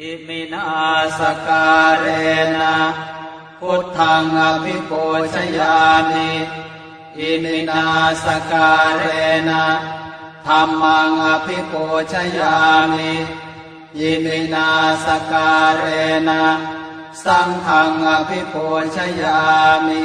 อิมินาสการเรนะพุทธังอภิปูชยามิอิมินาสการเรนะธรรมังอภิปูชยามิอิมินาสการเรนะสังฆังอภิปูชยามิ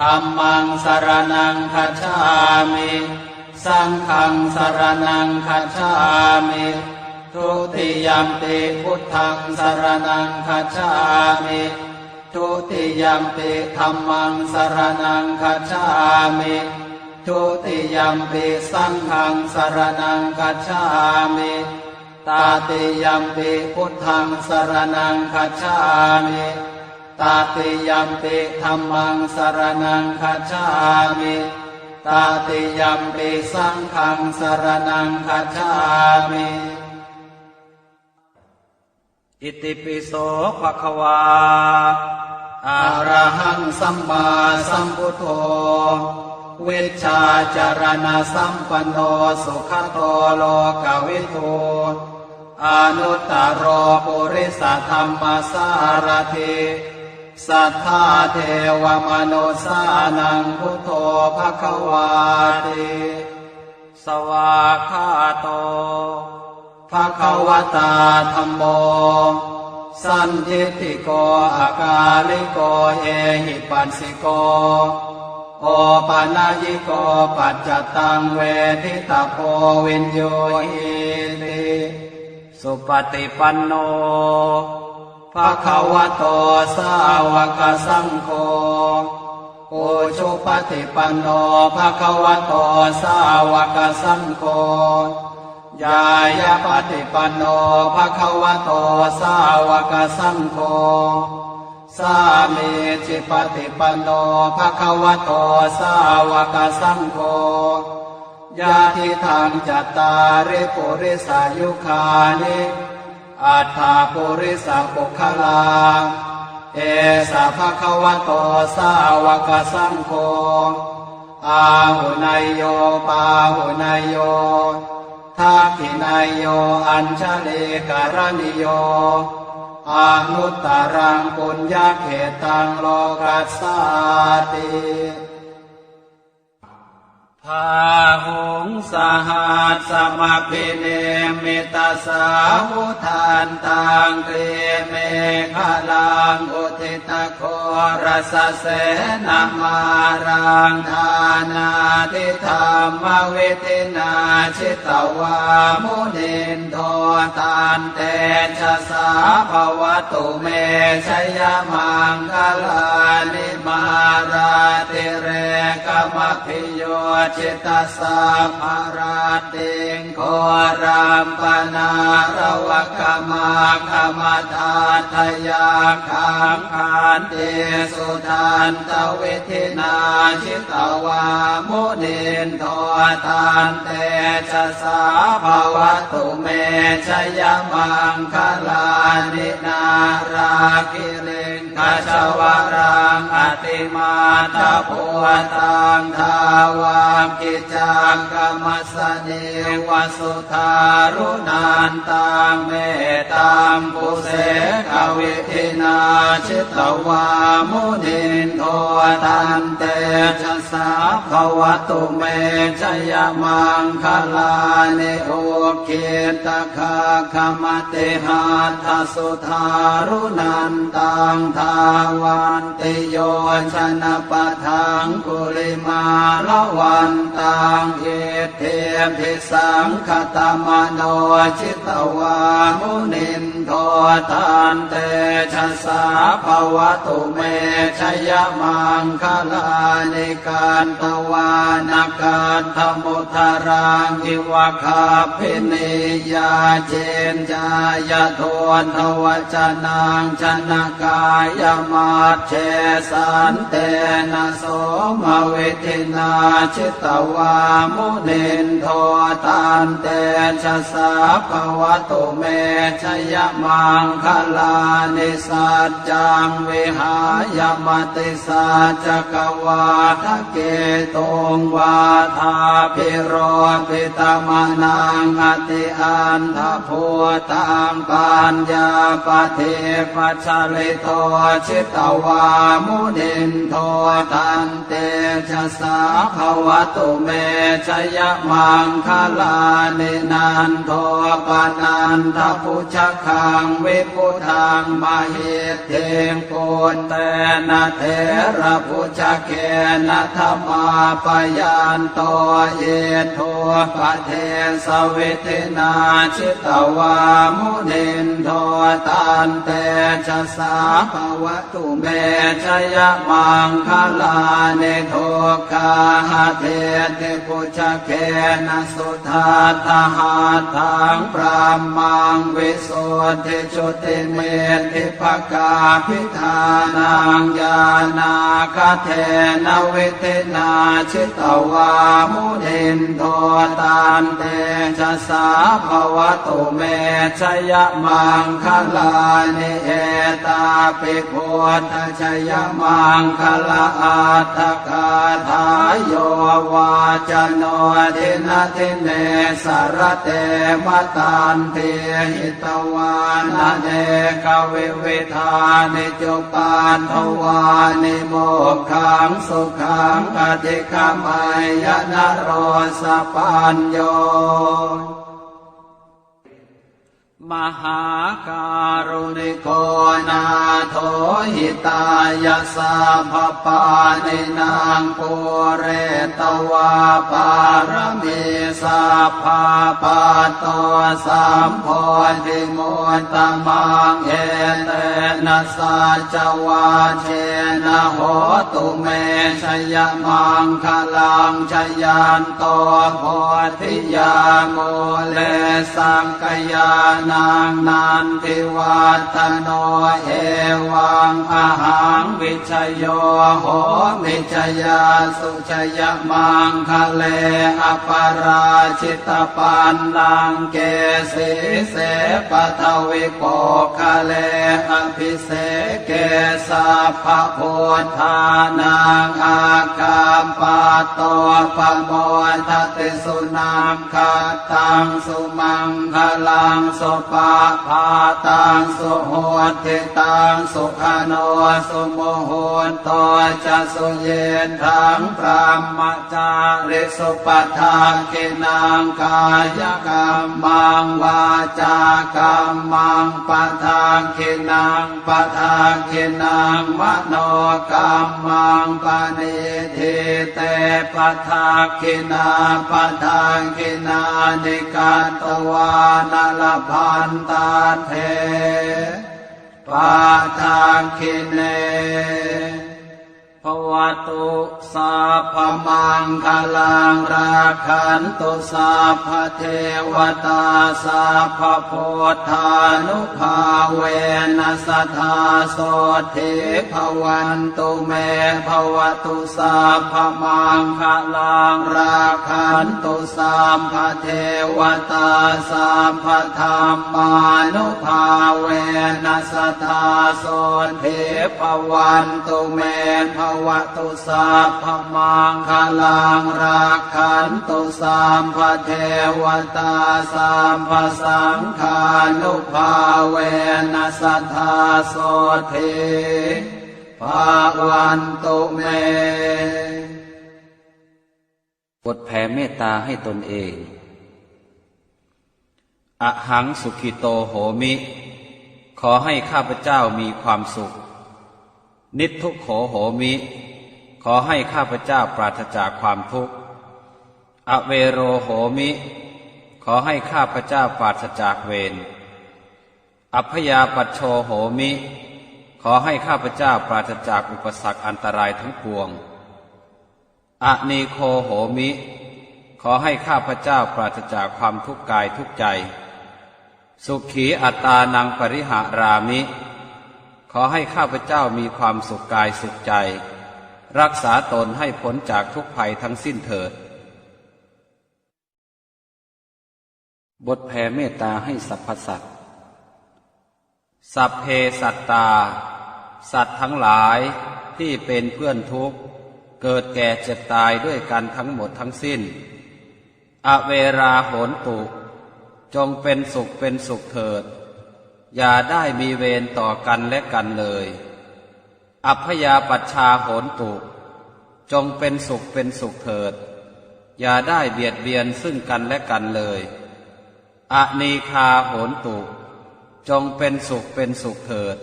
ธัมมังสรนังคัจฉามิสังฆังสรนังคัจฉามิทุติยมปิพุทธังสารนังคัจฉามิทุติยมปิธัมมังสรนังคัจฉามิทุติยมปิสังฆังสรนังคัจฉามิตาติยมปิพุทธังสารนังคัจฉามิ ตาติยัมปิธรรมังสรนังคัจฉามิตาติยัมปิสังฆังสรนังคัจฉามิอิติปิโสภะคะวาอะระหังสัมมาสัมพุทโธ เวชาจารณะสัมปันโนสุขโตโลกวิทูอนุตตรโรปุริสธรรมสารถิ สัทธาเทวมนุสานังพุทโธภควาติสวาคาโตภควตาธรรมโม สันทิฏฐิโกอากาลิโกเอหิปัสสิโก โอปานายิโกปัจจตังเวทิตาโพวินโยหิติสุปฏิปันโน ภะคะวะโตสาวกสังโฆโอชุปฏิปันโนภะคะวะโตสาวกสังโฆยายาปฏิปันโนภะคะวะโตสาวกสังโฆสามีจิปฏิปันโนภะคะวะโตสาวกสังโฆยาทิทางจัตตาริปุริสายุคานิ อัฏฐาปุริสปุคลาเอสะภะคะวะโตสาวกสังโฆ อาหุนายโยปาหุนายโยทักขินายโย อัญชลีการณิโยอานุตตรังปุญญาเขตังโลกัสสาติ พาหงสหัสสมพิเนมิตาสาวุทานตังเกเมฆลังอุทิตโครสเสนามารังทานาทิธรรมเวทินาชิตวามุนินโทตานเตชะสาภวตุเมชยมังคลานิมาราติเรกมพิโยจิตตสาภาราติงโครามปนาระวกมาคมตาทยาคังคานเตสุทานตเวทินาชิตวามุนินโททานเตชะสาภวตุเมชยมังคลานินาราคิล งคชวรังอติมาตาปวตังทาวามกิจังกรรมสเนวสุธารุนันตังเมตัมปุเสกวิทินาชิตวามุนินโทตันเตชะสาภวตุเมชยมังคลาเนโอเกตคาคมติหาทสุธารุนันตังทาวันติโยชนะปะทังกุลิมาละวันตังเอเทพิสังคตมโนชิตวามุนินโททานเตชะสาภวตุเมชยมังคลานิการตวานาการธมุทารังอิวคาพินิยาเจนจายโทนทวจนังชนะกายยมาเชสันเตนะโสมเวทินาชิตวามุนินโทตานเตชะสาภวตุเมชยมังคลานิสัจจังวิหายมติสัจกวาทะเกตงวาทาพิโรปิตมนังอติอันทพูตังปัญญาปเทปัจาลิโตชิตวามุนินโทตันเตชะสาภวตุเมชยมังคลานินันโทปนันทพุชคังวิพุทังมาหิตเทงปุตเตนะเทระพุชเกนะธรรมาปยันโตเยโทปะเทสวิทินาชิตวามุนินโทตันเตชะสาภวตุเมชยมังคลาเนโทกาหเทติพุชเกนสุทาทหาทังปรามังวิสุทธิจุติเมติภกาพิธานังญานาคเทนวิเทนาชิตวามุนินโทตานเตชะสาภวตุเมชยมังคลานิเอตาปิโพุทธชยมังคลาอัตถกาทายโยวาจโนทินาทิเนสารเตมตันเทหิตวานาเนกเวิวิธานิจุปานทวานิโมขังสุขังกติขมายนโรสปัญโย มหาการุณิโกนาโทหิตายาสาภปานินางปุเรตวาปารมีสัพพาปาโตสามโพธิมุตตมังเอเตนะสัจวาเชนะโหตุเมชยมังคลังชยันโตโพธิยาโมเลสังกยานาางนันทิวัตโนเอวังอาหังวิชโยโหมิชยาสุชยมังคะเลอปาราชิตปันลังเกสีเสปทวิโปคะเลอภิเสเกสัพพะโพธานังอากามปาโตปโมทติสุนังคาตังสุมังคลังสุปาภาตังสุโหติตังสุขโนสุโมโหนโตจะสุเยนทังพรหมจาริสุปทากินังกายกรรมังวาจากรรมังปทากินังปทากินังมโนกรรมังปณิทิเตปทากินาปทากินานิการตวานลภพันตาเทปาทางคินเน ภวตุสัพมังคลังราคันตุสัพเทวตาสัพพพุทธานุภาเวนัสธาโสทิภวันตุเมภวตุสัพมังคลังราคันตุสัพเทวตาสัพธรรมานุภาเวนัสธาโสทิภวันตุเมภวะตุสัพมังคลังราคันตุสัมภเทวตาสัมภสังฆานุภาเวนัสธาโสเทภาวันตุเมบทแผ่เมตตาให้ตนเอง อหังสุขิโตโหมิ ขอให้ข้าพเจ้ามีความสุข นิทุกโขโหมิ ขอให้ข้าพเจ้าปราศจากความทุกข์ อเวโรโหมิ ขอให้ข้าพเจ้าปราศจากเวร อัพยาปัชโชโหมิ ขอให้ข้าพเจ้าปราศจากอุปสรรคอันตรายทั้งปวง อนีโคโหมิ ขอให้ข้าพเจ้าปราศจากความทุกข์กายทุกใจ สุขีอัตตานังปริหารามิ ขอให้ข้าพเจ้ามีความสุขกายสุขใจ รักษาตนให้พ้นจากทุกภัยทั้งสิ้นเถิด บทแผ่เมตตาให้สรรพสัตว์สัพเพสัตตา สัตว์ทั้งหลายที่เป็นเพื่อนทุกข์ เกิดแก่เจ็บตายด้วยกันทั้งหมดทั้งสิ้น อเวราโหนตุ จงเป็นสุขเป็นสุขเถิด อย่าได้มีเวรต่อกันและกันเลย อัพยาปัชชาโหนตุ จงเป็นสุขเป็นสุขเถิด อย่าได้เบียดเบียนซึ่งกันและกันเลยอนีคาโหนตุ จงเป็นสุขเป็นสุขเถิด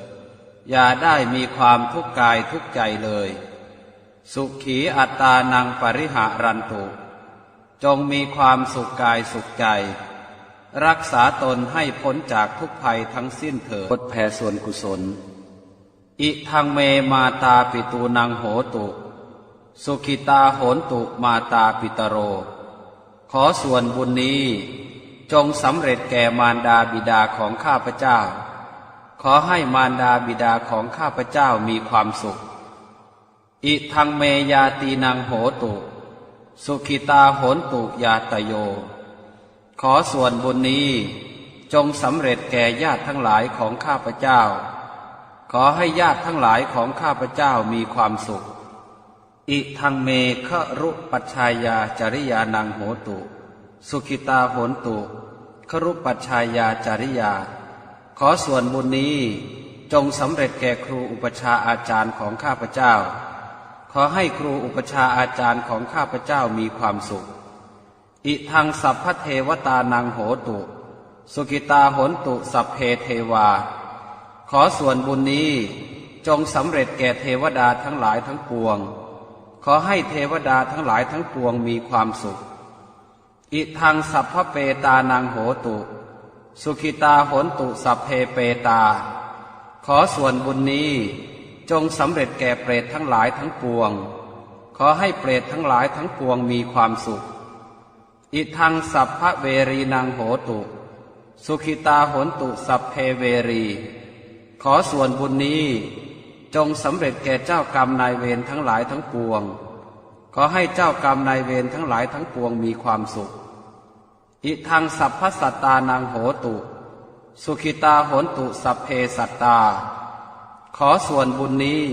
อย่าได้มีความทุกข์กายทุกข์ใจเลย สุขีอัตานังปริหารันตุ จงมีความสุขกายสุขใจ รักษาตนให้พ้นจากทุกภัยทั้งสิ้นเถิดบทแผ่ส่วนกุศล อิทังเมมาตาปิตูนังโหตุ สุขิตาโหนตุมาตาปิตโร ขอส่วนบุญนี้จงสำเร็จแก่มารดาบิดาของข้าพเจ้า ขอให้มารดาบิดาของข้าพเจ้ามีความสุข อิทังเมยาตีนังโหตุ สุขิตาโหนตุยาตโย ขอส่วนบุญนี้จงสำเร็จแก่ญาติทั้งหลายของข้าพเจ้า ขอให้ญาติทั้งหลายของข้าพเจ้ามีความสุข อิทังเมฆรุปัชชายาจริยานังโหตุ สุขิตาโหนตุครุปัชชายาจริยา ขอส่วนบุญนี้จงสำเร็จแก่ครูอุปชาอาจารย์ของข้าพเจ้า ขอให้ครูอุปชาอาจารย์ของข้าพเจ้ามีความสุข อิทังสัพพเทวตานังโหตุ สุกิตาโหนตุสัพเพเทวา ขอส่วนบุญนี้จงสำเร็จแก่เทวดาทั้งหลายทั้งปวง ขอให้เทวดาทั้งหลายทั้งปวงมีความสุข อิทังสัพพเปตานังโหตุ สุขิตาโหนตุสัพเพเปตา ขอส่วนบุญนี้จงสำเร็จแก่เปรตทั้งหลายทั้งปวง ขอให้เปรตทั้งหลายทั้งปวงมีความสุข อิทังสัพพเวรีนางโหตุ สุขิตาโหนตุสัพเพเวรี ขอส่วนบุญนี้จงสำเร็จแก่เจ้ากรรมนายเวรทั้งหลายทั้งปวง ขอให้เจ้ากรรมนายเวรทั้งหลายทั้งปวงมีความสุข อิทังสัพพสัตตานางโหตุ สุขิตาโหนตุสัพเพสัตตา ขอส่วนบุญนี้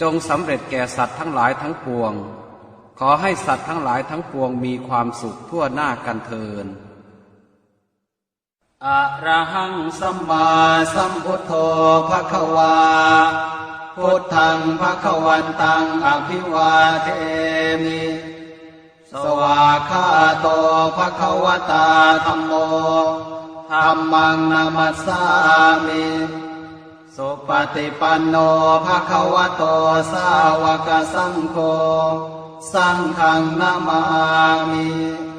จงสำเร็จแก่สัตว์ทั้งหลายทั้งปวง ขอให้สัตว์ทั้งหลายทั้งปวงมีความสุขทั่วหน้ากันเทินอะระหังสัมมาสัมพุทโธภะคะวา พุทธังภะคะวันตังอภิวาเทมิ สวาคาโตภะคะวตาธัมโมธัมมังนามัสสามิสุปฏิปันโนภะคะวะโตสาวกสังโฆ สังฆังนามามิ